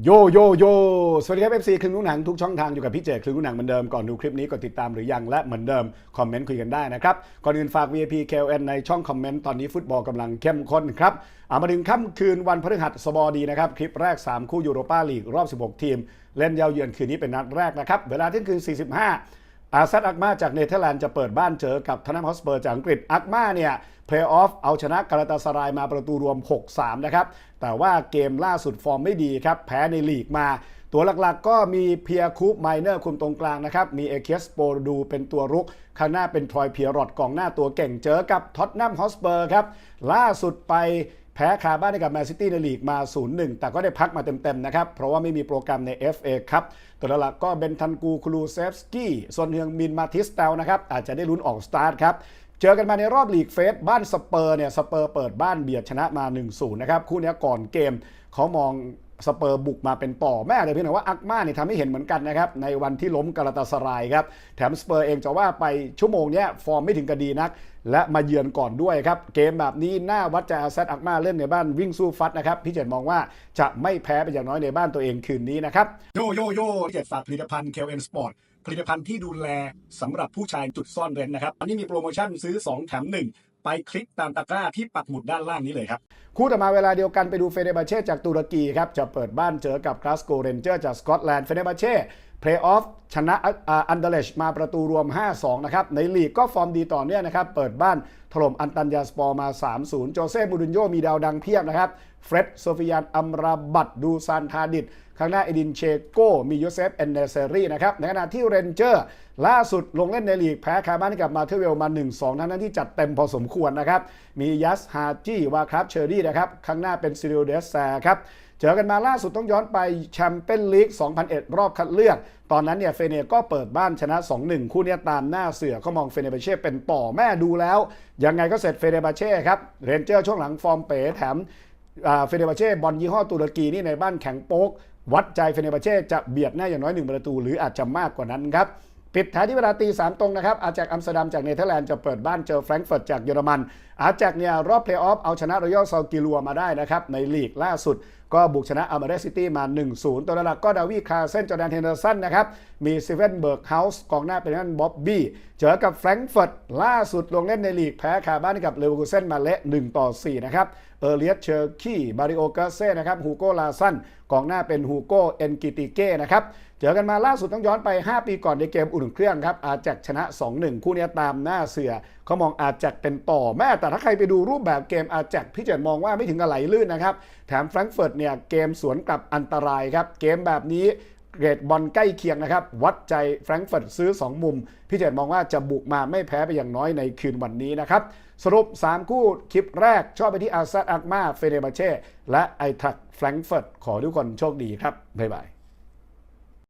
โยโยโยสวัสดีครับเอฟซีคลึงลูกหนังทุกช่องทางอยู่กับพี่เจคลึงลูกหนังเหมือนเดิมก่อนดูคลิปนี้กดติดตามหรือยังและเหมือนเดิม คอมเมนต์คุยกันได้นะครับ ก่อนอื่นฝาก VIP KLN ในช่องคอมเมนต์ตอนนี้ฟุตบอลกำลังเข้มข้นครับอามาถึงค่ำคืนวันพฤหัสบดีนะครับ คลิปแรก 3 คู่ยูโรปาลีกรอบ 16 ทีม เล่นเยาวเยือนคืนนี้เป็นนัดแรกนะครับ เวลาเที่ยงคืน 45 อาซัดอักมาจากเนเธอร์แลนด์จะเปิดบ้านเจอกับทนามฮอสเปอร์จากอังกฤษอักมาเนี่ยเพลย์ออฟเอาชนะกาลาตาสรายมาประตูรวม 6-3 นะครับ แต่ว่าเกมล่าสุดฟอร์มไม่ดีครับ แพ้ในลีกมาตัวหลักๆก็มีเพียร์คูปไมเนอร์คุมตรงกลางนะครับ มีเอเคียสโปรดูเป็นตัวรุก ข้างหน้าเป็นทรอยเพียรอดกองหน้าตัวเก่งเจอกับท็อตแนมฮอสเปอร์ครับ ล่าสุดไป แพ้คาบ้านให้กับแมนซิตี้ในลีกมา 0-1 แต่ก็ได้พักมาเต็มๆนะครับ เพราะว่าไม่มีโปรแกรมใน FA ครับตัวหลักก็เบนทันกูคลูเซฟสกี้ส่วนเฮืองมินมาทิสเตลนะครับ อาจจะได้ลุ้นออกสตาร์ทครับ เจอกันมาในรอบลีกเฟสบ้านสเปอร์เนี่ยสเปอร์เปิดบ้านเบียดชนะมา 1-0 นะครับ คู่นี้ก่อนเกมเขามอง สเปอร์บุกมาเป็นต่อแม่เลยเพียงแต่ว่าอักมาเนี่ยทำให้เห็นเหมือนกันนะครับ ในวันที่ล้มกาลาตาสรายครับ แถมสเปอร์เองจะว่าไปชั่วโมงเนี้ยฟอร์มไม่ถึงกระดีนัก และมาเยือนก่อนด้วยครับ เกมแบบนี้หน้าวัดใจอาเซตอักมาเล่นในบ้านวิ่งสู้ฟัดนะครับ พี่เจตมองว่าจะไม่แพ้ไปอย่างน้อยในบ้านตัวเองคืนนี้นะครับโยโยโยพี่เจตฝากผลิตภัณฑ์ KLN Sport ผลิตภัณฑ์ที่ดูแลสำหรับผู้ชายจุดซ่อนเร้นนะครับอันนี้มีโปรโมชั่นซื้อ 2 แถม 1 ไปคลิกตามตะกร้าที่ปักหมุดด้านล่างนี้เลยครับ คู่ต่อมาเวลาเดียวกันไปดูเฟเนบาเช่จากตุรกีครับจะเปิดบ้านเจอกับกลาสโกเรนเจอร์จากสกอตแลนด์เฟเนบาเช่ เพลย์ออฟชนะอันเดเลชมาประตูรวม 5-2 นะครับ ในลีกก็ฟอร์มดีต่อเนื่องนะครับ เปิดบ้านถล่มอันตันยาสปอร์มา 3-0 โจเซ่มูรินโญ่มีดาวดังเพียบนะครับ เฟร็ดโซฟิยานอัมราบัตดูซานทาดิดข้างหน้าเอดินเชโก มีโยเซฟเอนเนเซรีนะครับ ในขณะที่เรนเจอร์ ล่าสุดลงเล่นในลีกแพ้คาร์บ้านให้กับมาเทเวลมา 1-2 ทั้งนั้นที่จัดเต็มพอสมควรนะครับ มียัสฮาจีวาครับเชอรี่นะครับ ข้างหน้าเป็นซิริโอเดสแซครับ เจอกันมาล่าสุดต้องย้อนไปแชมเปี้ยนลีก 2001 รอบคัดเลือก ตอนนั้นเนี่ยเฟเนก็เปิดบ้านชนะ 2-1 คู่นี้ตามหน้าเสือเขามองเฟเนบาเช่เป็นต่อแม่ดูแล้ว ยังไงก็เสร็จเฟเนบาเช่ครับ เรนเจอร์ช่วงหลังฟอร์มเป๋แถมเฟเนบาเช่บอลยี่ห้อตุรกีนี่ในบ้านแข็งโป๊ก วัดใจเฟเนบาเช่จะเบียดแน่อย่างน้อย 1 ประตู หรืออาจจะมากกว่านั้นครับปิดท้ายที่เวลาตีสามตรงนะครับ อาจากอัมสเตอร์ดัมจากเนเธอร์แลนด์จะเปิดบ้านเจอแฟรงก์เฟิร์ตจากเยอรมัน อาจากเนี่ยรอบเพลย์ออฟเอาชนะรอยัลซากิลัวมาได้นะครับในลีกล่าสุด ก็บุกชนะอามาเรซิตี้มา 1-0 ตัวหลักก็ดาวีคาเซนจอแดนเฮนเดอร์สันนะครับ มีซีเวนเบิร์กเฮาส์กองหน้าเป็นนั่นบ๊อบบี้ เจอกับแฟรงก์เฟิร์ตล่าสุดลงเล่นในลีกแพ้คาบ้านให้กับเลเวอร์คูเซนมาเละ1ต่อ4นะครับ เออเลียสเชอร์คีบาริโอกาเซ่นะครับฮูโกลาซันกองหน้าเป็นฮูโกเอนกิติเก้นะครับเจอกันมาล่าสุดต้องย้อนไป 5 ปีก่อนในเกมอุ่นเครื่องครับอาจากชนะ 2-1 คู่นี้ตามหน้าเสือเขามองอาจากเป็นต่อแม่แต่ถ้าใครไปดูรูปแบบเกมอาจากพี่เจนมองว่าไม่ถึงกับไหลลื่นนะครับแถมแฟรงก์เฟิร์ตเนี่ยเกมสวนกลับอันตรายครับ เกมแบบนี้เกรดบอลใกล้เคียงนะครับ วัดใจแฟรงก์เฟิร์ตซื้อ 2 มุม พี่เจตมองว่าจะบุกมาไม่แพ้ไปอย่างน้อยในคืนวันนี้นะครับ สรุป 3 คู่คลิปแรกชอบไปที่อาซัดอักมาเฟเนบาเช่ และไอทักแฟรงก์เฟิร์ตขอทุกคนโชคดีครับ บ๊ายบาย